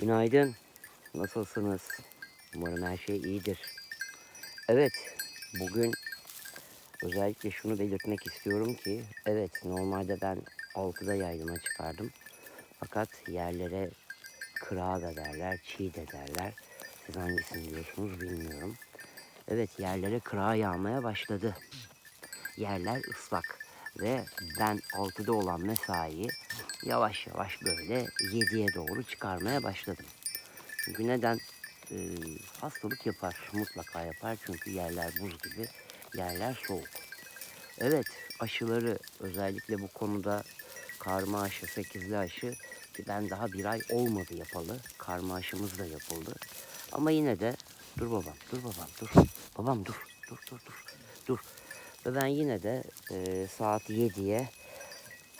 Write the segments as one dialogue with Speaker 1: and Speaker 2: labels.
Speaker 1: Günaydın. Nasılsınız? Umarım her şey iyidir. Evet, bugün özellikle şunu belirtmek istiyorum ki, evet normalde ben 6'da yaylıma çıkardım. Fakat yerlere kırağı da derler, çiğ de derler. Siz hangisini biliyorsunuz bilmiyorum. Evet, yerlere kırağı yağmaya başladı. Yerler ıslak ve ben 6'da olan mesaiyi yavaş yavaş böyle 7'ye doğru çıkarmaya başladım. Çünkü neden? Ee, hastalık yapar, mutlaka yapar çünkü yerler buz gibi, yerler soğuk. Evet, aşıları özellikle bu konuda karma aşı, sekizli aşı ki ben daha bir ay olmadı yapalı. Karma aşımız da yapıldı. Ama yine de dur babam, dur babam, dur. Babam dur, dur, dur, dur, dur. Ve ben yine de e, saat 7'ye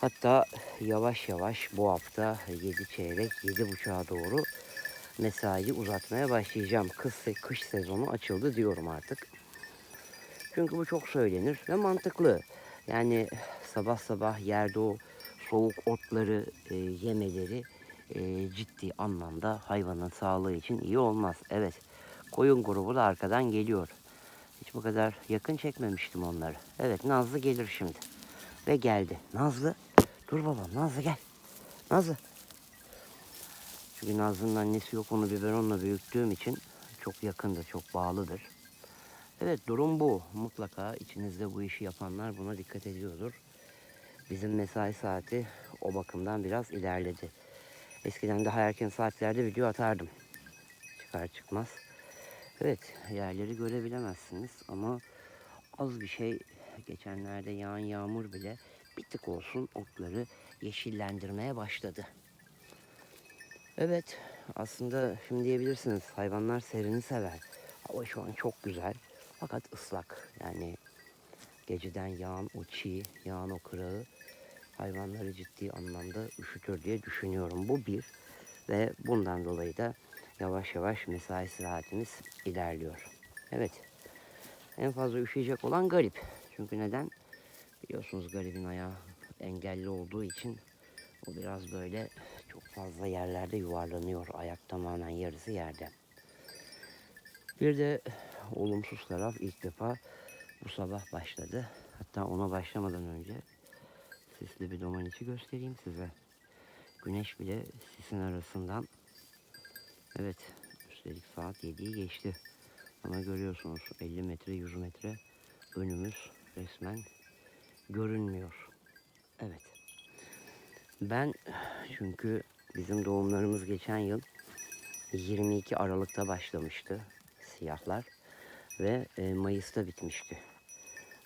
Speaker 1: hatta yavaş yavaş bu hafta 7 çeyrek 7.30'a doğru mesaiyi uzatmaya başlayacağım. Kış, kış sezonu açıldı diyorum artık. Çünkü bu çok söylenir ve mantıklı. Yani sabah sabah yerde o soğuk otları e, yemeleri e, ciddi anlamda hayvanın sağlığı için iyi olmaz. Evet koyun grubu da arkadan geliyor. Hiç bu kadar yakın çekmemiştim onları. Evet Nazlı gelir şimdi. Ve geldi. Nazlı. Dur babam Nazlı gel. Nazlı. Çünkü Nazlı'nın annesi yok onu biberonla büyüttüğüm için çok yakındır, çok bağlıdır. Evet durum bu. Mutlaka içinizde bu işi yapanlar buna dikkat ediyordur. Bizim mesai saati o bakımdan biraz ilerledi. Eskiden daha erken saatlerde video atardım. Çıkar çıkmaz. Evet yerleri görebilemezsiniz ama az bir şey geçenlerde yağan yağmur bile bir tık olsun otları yeşillendirmeye başladı. Evet aslında şimdi diyebilirsiniz hayvanlar serini sever. Hava şu an çok güzel fakat ıslak yani geceden yağan o çiğ, yağan o kırağı hayvanları ciddi anlamda üşütür diye düşünüyorum. Bu bir ve bundan dolayı da yavaş yavaş mesai saatimiz ilerliyor. Evet. En fazla üşüyecek olan garip. Çünkü neden? Biliyorsunuz garibin ayağı engelli olduğu için o biraz böyle çok fazla yerlerde yuvarlanıyor. Ayak tamamen yarısı yerde. Bir de olumsuz taraf ilk defa bu sabah başladı. Hatta ona başlamadan önce sisli bir doman içi göstereyim size. Güneş bile sisin arasından Evet, üstelik saat 7'yi geçti. Ama görüyorsunuz 50 metre, 100 metre önümüz resmen görünmüyor. Evet. Ben çünkü bizim doğumlarımız geçen yıl 22 Aralık'ta başlamıştı siyahlar ve e, Mayıs'ta bitmişti.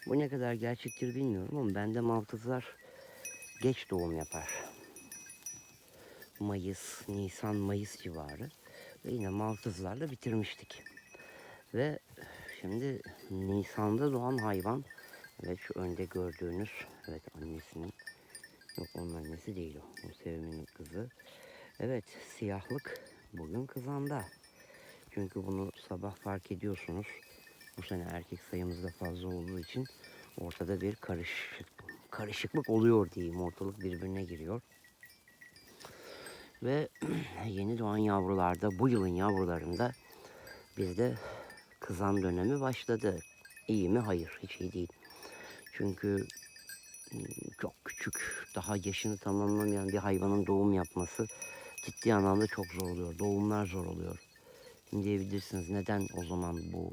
Speaker 1: Bu ne kadar gerçektir bilmiyorum ama bende maltızlar geç doğum yapar. Mayıs, Nisan, Mayıs civarı. Ve yine Maltızlarla bitirmiştik. Ve şimdi Nisan'da doğan hayvan evet şu önde gördüğünüz evet annesinin yok onun annesi değil o. O Sevim'in kızı. Evet siyahlık bugün kızanda. Çünkü bunu sabah fark ediyorsunuz. Bu sene erkek sayımız da fazla olduğu için ortada bir karışık, karışıklık oluyor diyeyim. Ortalık birbirine giriyor. Ve yeni doğan yavrularda, bu yılın yavrularında bizde kızan dönemi başladı. İyi mi? Hayır, hiç iyi değil. Çünkü ım, çok küçük, daha yaşını tamamlamayan bir hayvanın doğum yapması ciddi anlamda çok zor oluyor. Doğumlar zor oluyor. Şimdi diyebilirsiniz neden o zaman bu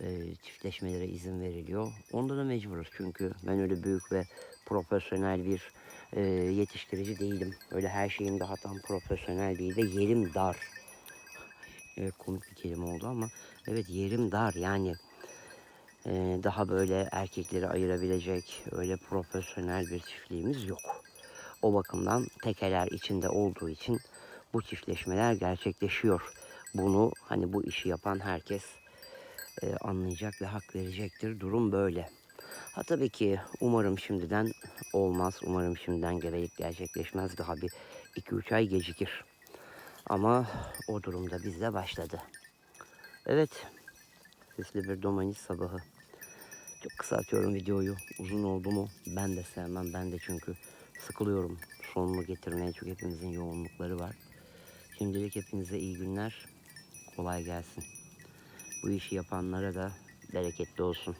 Speaker 1: e, çiftleşmelere izin veriliyor? Onda da mecburuz çünkü ben öyle büyük ve profesyonel bir e, yetiştirici değilim. Öyle her şeyim daha tam profesyonel değil de yerim dar. Evet komik bir kelime oldu ama evet yerim dar yani daha böyle erkekleri ayırabilecek öyle profesyonel bir çiftliğimiz yok. O bakımdan tekeler içinde olduğu için bu çiftleşmeler gerçekleşiyor. Bunu hani bu işi yapan herkes e, anlayacak ve hak verecektir. Durum böyle. Ha tabii ki umarım şimdiden olmaz. Umarım şimdiden gereği gerçekleşmez. Daha bir 2-3 ay gecikir. Ama o durumda bizde başladı. Evet. Sesli bir domanis sabahı. Çok kısa atıyorum videoyu. Uzun oldu mu ben de sevmem. Ben de çünkü sıkılıyorum sonunu getirmeye. Çünkü hepimizin yoğunlukları var. Şimdilik hepinize iyi günler. Kolay gelsin. Bu işi yapanlara da bereketli olsun.